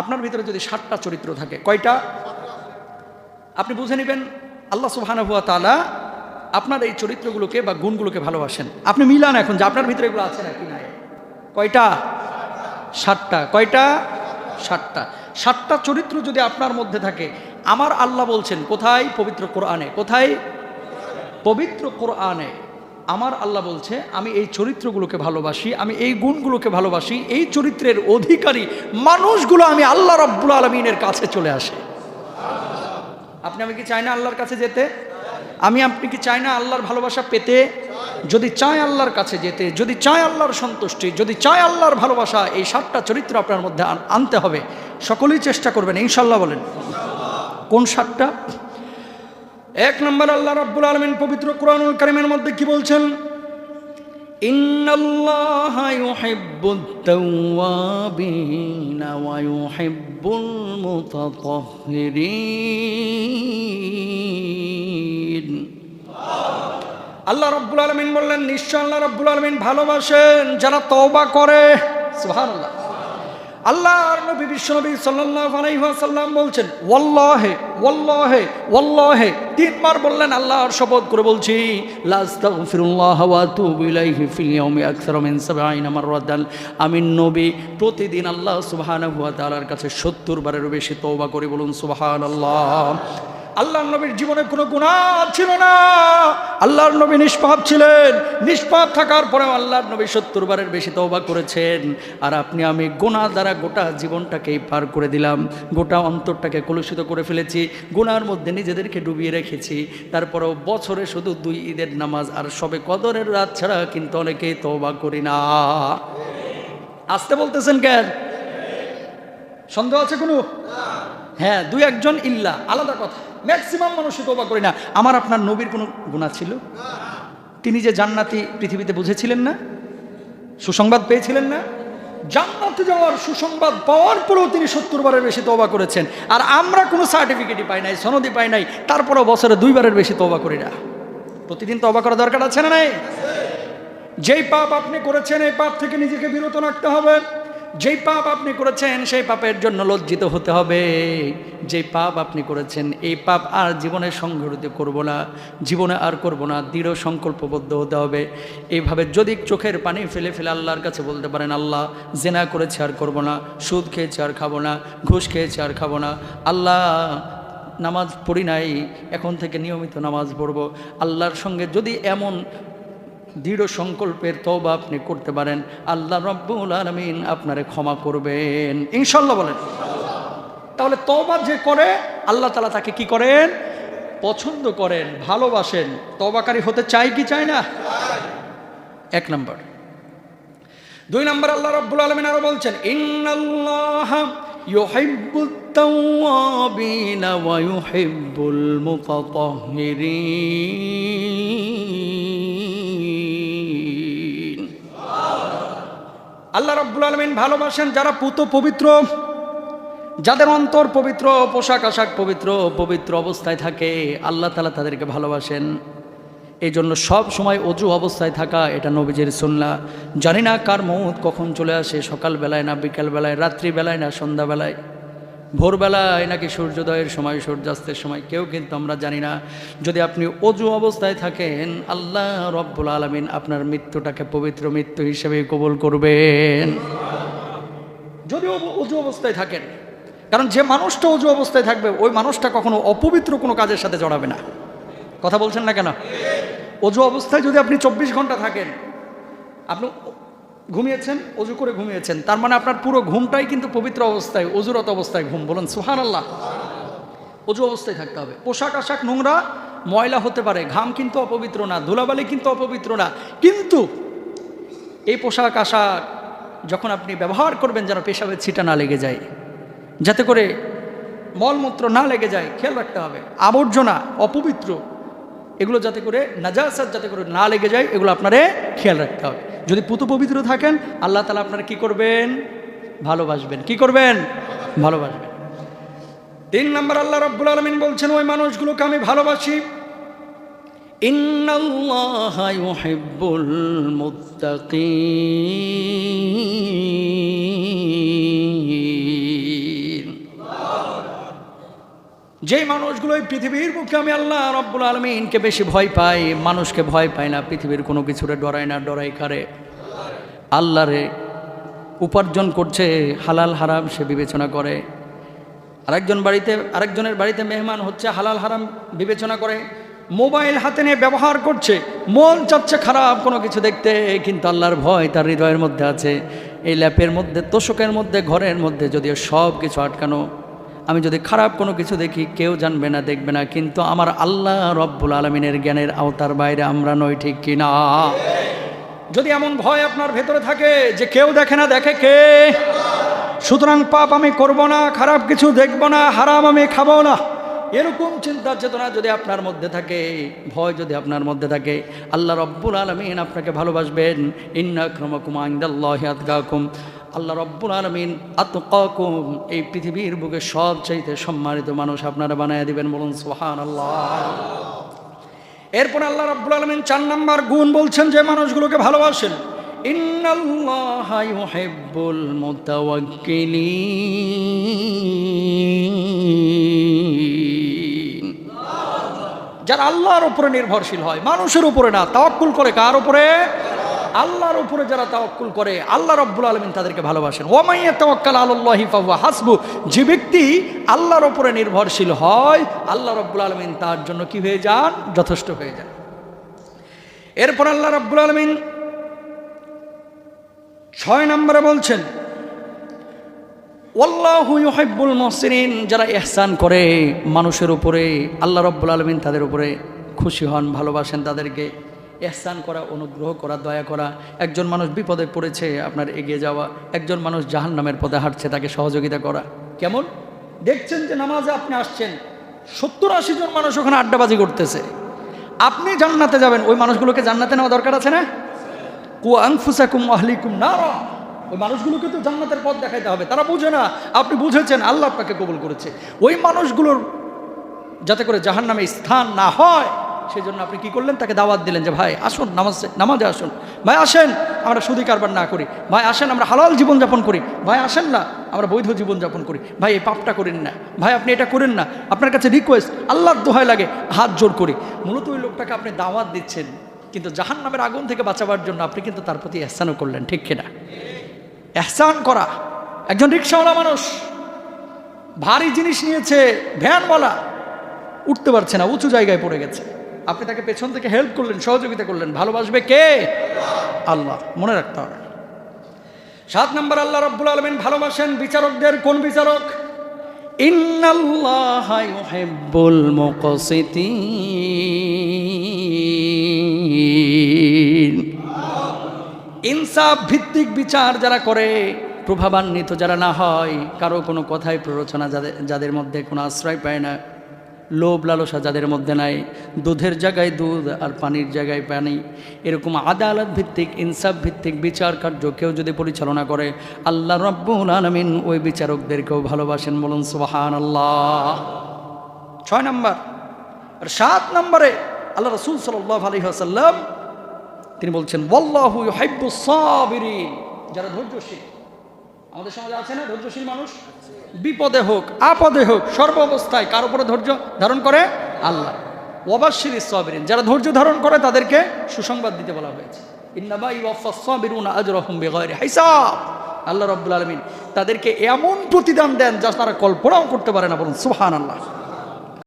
আপনার ভিতরে যদি ষাটটা চরিত্র থাকে, কয়টা? আপনি বুঝে নেবেন, আল্লাহ সুবহানাহুয়া তালা আপনার এই চরিত্রগুলোকে বা গুণগুলোকে ভালোবাসেন। আপনি মিলান এখন যে আপনার ভিতরে এগুলো আছে নাকি নাই। কয়টা? ষাটটা কয়টা? ষাটটা ষাটটা চরিত্র যদি আপনার মধ্যে থাকে, আমার আল্লাহ বলছেন, কোথায়? পবিত্র কোরআনে। কোথায়? পবিত্র কোরআনে। আমার আল্লাহ বলছে, আমি এই চরিত্রগুলোকে ভালোবাসি, আমি এই গুণগুলোকে ভালোবাসি, এই চরিত্রের অধিকারী মানুষগুলো আমি আল্লাহ রব্বুল আলমিনের কাছে চলে আসে। আপনি আমি কি চাই না আল্লাহর কাছে যেতে? আমি, আপনি কি চাই না আল্লাহর ভালোবাসা পেতে? যদি চায় আল্লাহর কাছে যেতে, যদি চায় আল্লাহর সন্তুষ্টি, যদি চায় আল্লাহর ভালোবাসা, এই সাতটা চরিত্র আপনার মধ্যে আনতে হবে। সকলেই চেষ্টা করবেন, ইনশাল্লাহ বলেন। কোন সাতটা? এক নম্বর আল্লাহ রাব্বুল আলমিন পবিত্র কোরআনুল কারিমের মধ্যে কি বলছেন? আল্লাহ রাব্বুল আলামিন বললেন, নিশ্চয় আল্লাহ রাব্বুল আলমিন ভালোবাসেন যারা তওবা করে। সুবহানাল্লাহ। আল্লাহর নবী, বিশ্বনবী সাল্লাল্লাহু আলাইহি ওয়াসাল্লাম বলছেন ওল্লাহে ওল্লাহে ওল্লাহে তিনবার বললেন, আল্লাহর শপথ করে বলছি লা আস্তাগফিরুল্লাহ ওয়া আতুবু ইলাইহি ফিল ইয়াউমি আকসারা 70 মাররাতান। আমি নবী, প্রতিদিন আল্লাহ সুবহানাহু ওয়া তাআলার কাছে 70 বারেরও বেশি তৌবা করে বলুন সুবহানাল্লাহ। আল্লাহর নবীর জীবনে কোনো গুণা ছিল না। আল্লাহর নবী নিষ্পাপ ছিলেন। নিষ্পাপ থাকার পরেও আল্লাহর নবী সত্তর বারের বেশি তওবা করেছেন। আর আপনি, আমি গুণা দ্বারা গোটা জীবনটাকেই পার করে দিলাম। গোটা অন্তরটাকে কলুষিত করে ফেলেছি। গুনার মধ্যে নিজেদেরকে ডুবিয়ে রেখেছি। তারপরেও বছরে শুধু দুই ঈদের নামাজ আর সবে কদরের রাত ছাড়া কিন্তু অনেকেই তওবা করি না। আসতে বলতেছেন কেন? সন্দেহ আছে কোনো? হ্যাঁ দুই একজন ইল্লা, আলাদা কথা। ম্যাক্সিমাম মানুষই তোবা করি না। আমার আপনার নবীর কোনো গুণা ছিল? তিনি যে জান্নাতি পৃথিবীতে বুঝেছিলেন না? সুসংবাদ পেয়েছিলেন না? জান্নাতে যাওয়ার সুসংবাদ পাওয়ার পরেও তিনি সত্তর বারের বেশি তবা করেছেন। আর আমরা কোনো সার্টিফিকেটই পাই নাই সনদি পাই নাই। তারপরেও বছরে দুইবারের বেশি তবা করি না। প্রতিদিন তবা করা দরকার আছে না নাই? যেই পাপ আপনি করেছেন, এই পাপ থেকে নিজেকে বিরত রাখতে হবে। যেই পাপ আপনি করেছেন, সেই পাপের জন্য লজ্জিত হতে হবে। যেই পাপ আপনি করেছেন, এই পাপ আর জীবনে সংঘটিত করব না, জীবনে আর করব না, দৃঢ় সংকল্পবদ্ধ হতে হবে। এইভাবে যদি চোখের পানি ফেলে ফেলে আল্লাহর কাছে বলতে পারেন, আল্লাহ, জেনা করেছে আর করব না, সুদ খেয়েছে আর খাব না, ঘুষ খেয়েছে আর খাব না, আল্লাহ, নামাজ পড়ি নাই, এখন থেকে নিয়মিত নামাজ পড়ব। আল্লাহর সঙ্গে যদি এমন দৃঢ় সংকল্পের তবা আপনি করতে পারেন। আল্লাহ রব্বুল আলমিন আপনারে ক্ষমা করবেন। ইনশাল্লাহ বলেন। তাহলে তবা যে করে, আল্লাহ তালা তাকে কি করেন? পছন্দ করেন, ভালোবাসেন। তবাকারী হতে চাই কি চায় না? এক নম্বর। দুই নম্বর আল্লাহ রব্বুল আলমিন আরও বলছেন, ইন্নাল্লাহ আল্লাহ রব্বুল আলমিন ভালোবাসেন যারা পুত পবিত্র, যাদের অন্তর পবিত্র, পোশাক আশাক পবিত্র পবিত্র অবস্থায় থাকে, আল্লাহ তালা তাদেরকে ভালোবাসেন। এই জন্য সব সময় অজু অবস্থায় থাকা এটা নবীজের সুন্না জানি না কার মৌত কখন চলে আসে, সকালবেলায় না বিকালবেলায়, রাত্রিবেলায় না সন্ধ্যাবেলায়। ভোরবেলায় নাকি সূর্যোদয়ের সময়, সূর্যাস্তের সময়, কেউ কিন্তু আমরা জানি না। যদি আপনি অজু অবস্থায় থাকেন, আল্লাহ রব্বুল আলমিন আপনার মৃত্যুটাকে পবিত্র মৃত্যু হিসেবে কবুল করবেন। যদিও অজু অবস্থায় থাকেন, কারণ যে মানুষটা অজু অবস্থায় থাকবে, ওই মানুষটা কখনো অপবিত্র কোনো কাজের সাথে জড়াবে না। কথা বলছেন না কেন? অজু অবস্থায় যদি আপনি চব্বিশ ঘণ্টা থাকেন, আপনি ঘুমিয়েছেন? অজু করে ঘুমিয়েছেন। তার মানে আপনার পুরো ঘুমটাই কিন্তু পবিত্র অবস্থায়, অজুরত অবস্থায় ঘুম, বলুন সুহান আল্লাহ অজু অবস্থায় থাকতে হবে। পোশাক আশাক, নোংরা, ময়লা হতে পারে। ঘাম কিন্তু অপবিত্র না, ধুলাবালি কিন্তু অপবিত্র না। কিন্তু এই পোশাক আশাক যখন আপনি ব্যবহার করবেন যেন পেশাবের ছিটা না লেগে যায়, যাতে করে মলমূত্র না লেগে যায়, খেয়াল রাখতে হবে। আবর্জনা অপবিত্র, এগুলো যাতে করে নাজাসাত যাতে করে না লেগে যায়, এগুলো আপনারে খেয়াল রাখতে হবে। যদি পুতু পবিত্র থাকেন, আল্লাহ তালা আপনারা কি করবেন? ভালোবাসবেন। কি করবেন? ভালোবাসবেন। তিন নম্বর আল্লাহ রব্বুল আলমিন বলছেন, ওই মানুষগুলোকে আমি ভালোবাসি। ইন্নাল্লাহ যেই মানুষগুলো এই পৃথিবীর বুকে আমি আল্লাহ রব্বুল আলমিনকে বেশি ভয় পাই, মানুষকে ভয় পায় না, পৃথিবীর কোনো কিছুরে ডরায় না ডরাই কারে। আল্লাহরে উপার্জন করছে, হালাল হারাম সে বিবেচনা করে। আরেকজন বাড়িতে, আরেকজনের বাড়িতে মেহমান হচ্ছে, হালাল হারাম বিবেচনা করে। মোবাইল হাতে নিয়ে ব্যবহার করছে, মন চাচ্ছে খারাপ কোনো কিছু দেখতে, কিন্তু আল্লাহর ভয় তার হৃদয়ের মধ্যে আছে। এই ল্যাপের মধ্যে, তোষকের মধ্যে, ঘরের মধ্যে যদিও সব কিছু আটকানো আমি যদি খারাপ কোনো কিছু দেখি, কেউ জানবে না, দেখবে না, কিন্তু আমার আল্লাহ রব্বুল আলমিনের জ্ঞানের আওতার বাইরে আমরা নই, ঠিক কিনা যদি এমন ভয় আপনার ভেতরে থাকে যে কেউ দেখে না, দেখে কে? সুতরাং পাপ আমি করব না, খারাপ কিছু দেখব না, হারাম আমি খাব না। এরকম চিন্তা চেতনা যদি আপনার মধ্যে থাকে, ভয় যদি আপনার মধ্যে থাকে, আল্লাহ রব্বুল আলমিন আপনাকে ভালোবাসবেন। ইন্নাক্রমকুম আইন্দাল্লাহ আতগাকুম আল্লাহ রব্বুল আলমিন, আতকাকুম, এই পৃথিবীর বুকে সব চাইতে সম্মানিত মানুষ আপনারা বানায় দিবেন বলুন সোহান আল্লাহ এরপর আল্লাহ রাব্বুল আলমিন চার নাম্বার গুণ বলছেন যে মানুষগুলোকে ভালোবাসেন। যারা আল্লাহর উপরে নির্ভরশীল হয়, মানুষের উপরে না, তাওয়াক্কুল করে কার উপরে? আল্লাহর উপরে যারা তাওয়াক্কুল করে, আল্লাহ রব্বুল আলমিন তাদেরকে ভালোবাসেন। ওমাইয়া তাওয়াক্কাল আল্লাহি ফাহুয়া হাসবু। যে ব্যক্তি আল্লাহর উপরে নির্ভরশীল হয়, আল্লাহ রব্বুল আলমিন তার জন্য কি হয়ে যান? যথেষ্ট হয়ে যান। এরপর আল্লাহ রব্বুল আলমিন ছয় নম্বরে বলছেন, ওয়াল্লাহু ইউহিব্বুল মুহসিনিন যারা এহসান করে মানুষের উপরে, আল্লাহ রব্বুল আলমিন তাদের উপরে খুশি হন, ভালোবাসেন তাদেরকে। এহসান করা, অনুগ্রহ করা, দয়া করা। একজন মানুষ বিপদে পড়েছে, আপনার এগিয়ে যাওয়া। একজন মানুষ জাহান নামের পথে হাঁটছে, তাকে সহযোগিতা করা। কেমন? দেখছেন যে নামাজে আপনি আসছেন, সত্তর আশি জন মানুষ ওখানে আড্ডাবাজি করতেছে। আপনি জান্নাতে যাবেন, ওই মানুষগুলোকে জান্নাতে নেওয়া দরকার আছে না? কু আংফুসাকুম আহলিকুম না ওই মানুষগুলোকে তো জান্নাতের পথ দেখাইতে হবে, তারা বুঝে না। আপনি বুঝেছেন, আল্লাহ আপনাকে কবুল করেছে। ওই মানুষগুলোর যাতে করে জাহান নামে স্থান না হয় সেই জন্য আপনি কি করলেন? তাকে দাওয়াত দিলেন যে, ভাই, আসুন, নামাজ, নামাজে আসুন। ভাই, আসেন, আমরা সুদী কারবার না করি। ভাই, আসেন, আমরা হালাল জীবনযাপন করি। ভাই, আসেন না, আমরা বৈধ জীবনযাপন করি। ভাই, এই পাপটা করেন না। ভাই, আপনি এটা করেন না। আপনার কাছে রিকোয়েস্ট আল্লাহর দোহায় লাগে, হাত জোর করি। মূলত ওই লোকটাকে আপনি দাওয়াত দিচ্ছেন, কিন্তু জাহান নামের আগুন থেকে বাঁচাবার জন্য আপনি কিন্তু তার প্রতি এহসানও করলেন, ঠিক কিনা? এহসান করা, একজন রিক্সাওয়ালা মানুষ, ভারী জিনিস নিয়েছে, ভ্যানওয়ালা, উঠতে পারছে না, উঁচু জায়গায় পড়ে গেছে। আপনি তাকে পেছন থেকে হেল্প করলেন, সহযোগিতা করলেন, ভালোবাসবে কে? আল্লাহ। মনে রাখতে হবে। সাত নম্বর, আল্লাহ রব্বুল আলমিন ভালোবাসেন বিচারকদের। কোন বিচারক? ইনসাফ ভিত্তিক বিচার যারা করে, প্রভাবান্বিত যারা না হয়, কারও কোনো কথায় প্ররোচনা যাদের যাদের মধ্যে কোনো আশ্রয় পায় না। লোভ লালসা যাদের মধ্যে নাই, দুধের জায়গায় দুধ আর পানির জায়গায় পানি। এরকম আদালত ভিত্তিক, ইনসাফ ভিত্তিক বিচার কার্য কেউ যদি পরিচালনা করে, আল্লাহ রব্বুল আলমিন ওই বিচারকদেরকেও ভালোবাসেন বলুন সুবাহান আল্লাহ ছয় নম্বর, আর সাত নম্বরে আল্লাহ রসুল সাল্লাহ আলী আসাল্লাম তিনি বলছেন, ওয়াল্লাহু ইউহিব্বু সাবিরিন। যারা ধৈর্যশীল আমাদের সমাজে আছে না ধৈর্যশীল মানুষ? বিপদে হোক, আপদে হোক সর্ব অবস্থায় কার উপরে ধৈর্য ধারণ করে? আল্লাহ। ওবাসির সবরিন যারা ধৈর্য ধারণ করে তাদেরকে সুসংবাদ দিতে বলা হয়েছে। আল্লাহ রবুল আলমিন তাদেরকে এমন প্রতিদান দেন যা তারা কল্পনাও করতে পারে না বলুন সুবহানাল্লাহ।